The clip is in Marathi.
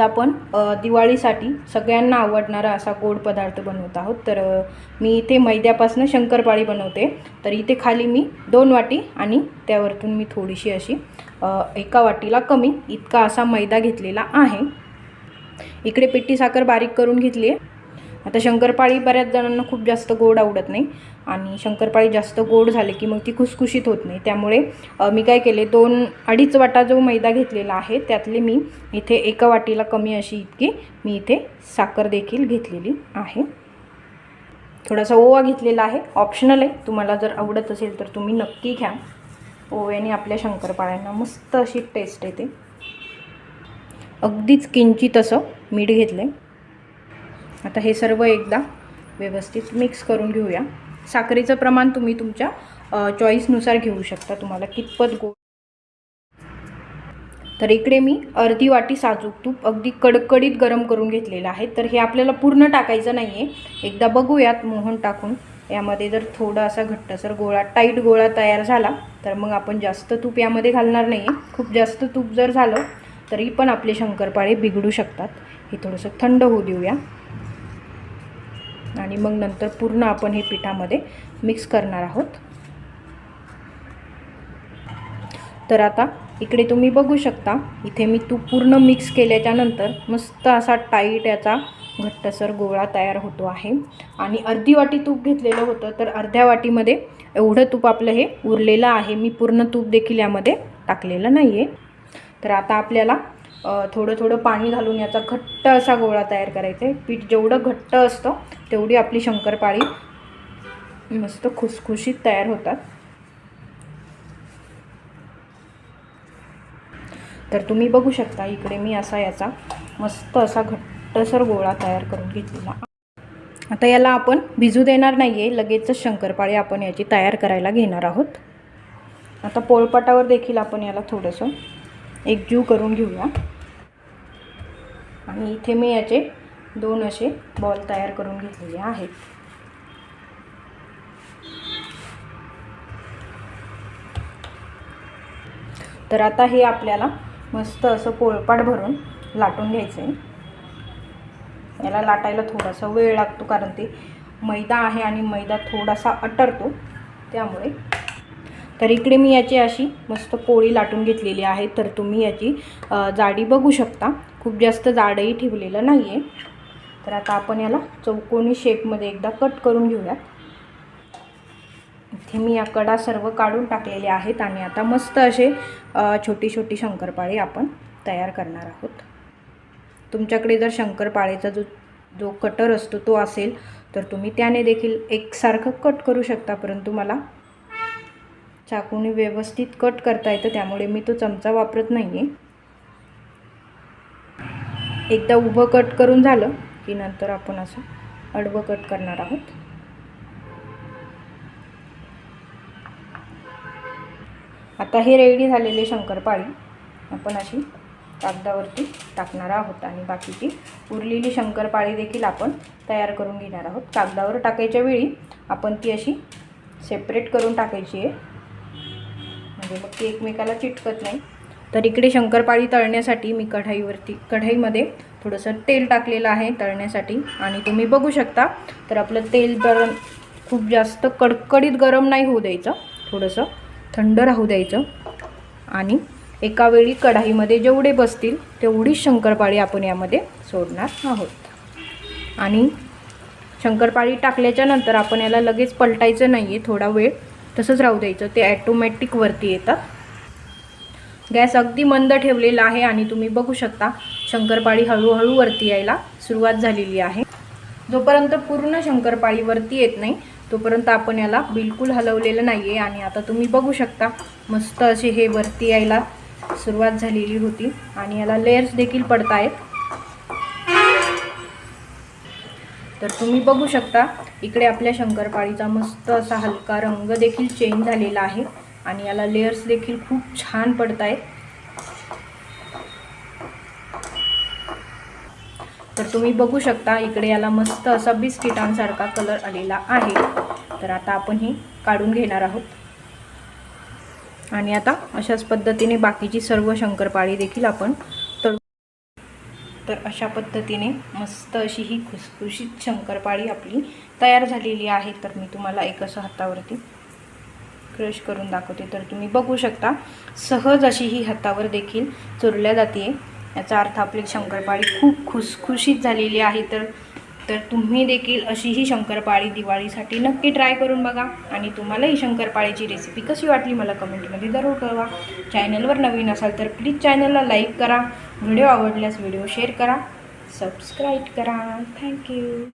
आपण दिवाळीसाठी सगळ्यांना आवडणारा असा गोड पदार्थ बनवत आहोत. तर मी इथे मैद्यापासून शंकरपाळी बनवते. तर इथे खाली मी दोन वाटी आणि त्यावरतून मी थोडीशी अशी एका वाटीला कमी इतका असा मैदा घेतलेला आहे. इकडे पिठी साखर बारीक करून घेतली आहे. आता शंकरपाळी बऱ्याच जणांना खूप जास्त गोड आवडत नाही आणि शंकरपाळी जास्त गोड झाले की मग ती खुसखुशीत होत नाही. त्यामुळे मी काय केले दोन अडीच वाटा जो मैदा घेतलेला आहे त्यातली मी इथे एका वाटीला कमी अशी इतकी मी इथे साखर देखील घेतलेली आहे. थोडासा ओवा घेतलेला आहे. ऑप्शनल आहे. तुम्हाला जर आवडत असेल तर तुम्ही नक्की घ्या. ओव्याने आपल्या शंकरपाळ्यांना मस्त अशी टेस्ट येते. अगदीच किंचित असं मीठ घेतलं आहे आता हे सर्व एकदा व्यवस्थित मिक्स करून घेऊया. साखरेचं प्रमाण तुम्ही तुमच्या चॉईसनुसार घेऊ शकता. तुम्हाला कितपत गोड तर इकडे मी अर्धी वाटी साजूक तूप अगदी कडकडीत गरम करून घेतलेलं आहे. तर हे आपल्याला पूर्ण टाकायचं नाही आहे एकदा बघूयात मोहन टाकून. यामध्ये जर थोडा असा घट्टसर गोळा टाईट गोळा तयार झाला तर मग आपण जास्त तूप यामध्ये घालणार नाही आहे खूप जास्त तूप जर झालं तरी पण आपले शंकरपाळे बिघडू शकतात. हे थोडंसं थंड होऊ देऊया. आणि मग नंतर पूर्ण आपण हे पिठामध्ये मिक्स करणार आहोत. तर आता इकडे तुम्ही बघू शकता इथे मी तूप पूर्ण मिक्स केल्याच्यानंतर मस्त असा टाईट याचा घट्टसर गोळा तयार होतो आहे. आणि अर्धी वाटी तूप घेतलेलं होतं तर अर्ध्या वाटीमध्ये एवढं तूप आपलं हे उरलेलं आहे. मी पूर्ण तूप देखील यामध्ये टाकलेलं नाही आहे तर आता आपल्याला थोडं थोडं पाणी घालून याचा घट्ट असा गोळा तयार करायचा आहे. पीठ जेवढं घट्ट असतं तेवढी आपली शंकरपाळी मस्त खुसखुशीत तयार होतात. तर तुम्ही बघू शकता इकडे मी असा याचा मस्त असा घट्टसर गोळा तयार करून घेतलेला. आता याला आपण भिजू देणार नाही आहे लगेचच शंकरपाळी आपण याची तयार करायला घेणार आहोत. आता पोळपाटावर देखील आपण याला थोडंसं एकजीव करून घेऊया. आणि इथे मी याचे दोन असे बॉल तयार करून घेतलेले आहेत. तर आता हे आपल्याला मस्त असं पोळपाट भरून लाटून घ्यायचं आहे. याला लाटायला थोडासा वेळ लागतो कारण ते मैदा आहे आणि मैदा थोडासा अटरतो त्यामुळे. तर इकडे मी याची अशी मस्त पोळी लाटून घेतलेली आहे. तर तुम्ही याची जाडी बघू शकता. खूप जास्त जाडही ठेवलेलं नाही आहे तर आता आपण याला चौकोनी शेपमध्ये एकदा कट करून घेऊयात. इथे मी या कडा सर्व काढून टाकलेले आहेत आणि आता मस्त असे छोटी छोटी शंकरपाळी आपण तयार करणार आहोत. तुमच्याकडे जर शंकरपाळेचा जो जो कटर असतो तो असेल तर तुम्ही त्याने देखील एकसारखं कट करू शकता. परंतु मला चाकूने व्यवस्थित कट करता येतं त्यामुळे मी तो चमचा वापरत नाही आहे एकदा उभं कट करून झालं की नंतर आपण असं अडवं कट करणार आहोत. आता हे रेडी झालेले शंकरपाळी आपण अशी कागदावरती टाकणार आहोत आणि बाकीची उरलेली शंकरपाळी देखील आपण तयार करून घेणार आहोत. कागदावर टाकायच्या वेळी आपण ती अशी सेपरेट करून टाकायची आहे. म्हणजे मग ती एकमेकाला चिटकत नाही. तर इकडे शंकरपाळी तळण्यासाठी मी कढाईवरती कढाईमध्ये थोडंसं तेल टाकलेलं आहे तळण्यासाठी. आणि तुम्ही बघू शकता तर आपलं तेल तर खूप जास्त कडकडीत गरम नाही होऊ द्यायचं. थोडंसं थंड राहू द्यायचं. आणि एका वेळी कढाईमध्ये जेवढे बसतील तेवढीच शंकरपाळी आपण यामध्ये सोडणार आहोत. आणि शंकरपाळी टाकल्याच्या नंतर आपण याला लगेच पलटायचं नाही आहे थोडा वेळ तसंच राहू द्यायचं. ते ॲटोमॅटिक वरती येतात. गॅस अगदी मंद ठेवलेला आहे आणि तुम्ही बघू शकता शंकरपाळी हळूहळू वरती यायला सुरुवात झालेली आहे. जोपर्यंत पूर्ण शंकरपाळी वरती येत नाही तोपर्यंत आपण याला बिलकुल हलवलेलं नाही आहे आणि आता तुम्ही बघू शकता मस्त असे हे वरती यायला सुरुवात झालेली होती आणि याला लेयर्स देखील पडत आहेत तर तुम्ही बघू शकता इकडे आपल्या शंकरपाळीचा मस्त असा हलका रंग देखील चेंज झालेला आहे. आणि याला लेयर्स देखील खूप छान पडत आहेत तर तुम्ही बघू शकता इकडे याला मस्त असा बिस्किटांसारखा कलर आलेला आहे. तर आता आपण हे काढून घेणार आहोत. आणि आता अशाच पद्धतीने बाकीची सर्व शंकरपाळी देखील आपण तळ तर अशा पद्धतीने मस्त अशी ही खुसखुशीत शंकरपाळी आपली तयार झालेली आहे. तर मी तुम्हाला एक असं हातावरती क्रश करून दाखवते तर तुम्ही बघू शकता. सहज अशी ही हातावर देखील चुरल्या जाते याचा अर्थ आपली शंकरपाळी खूप खुसखुशीत झालेली आहे तर तर तुम्ही देखील अशी ही शंकरपाळी दिवाळीसाठी नक्की ट्राय करून बघा. आणि तुम्हाला ही शंकरपाळीची रेसिपी कशी वाटली मला कमेंटमध्ये जरूर कळवा. चॅनलवर नवीन असाल तर प्लीज चॅनलला लाईक करा. व्हिडिओ आवडल्यास व्हिडिओ शेअर करा. सबस्क्राईब करा. Thank you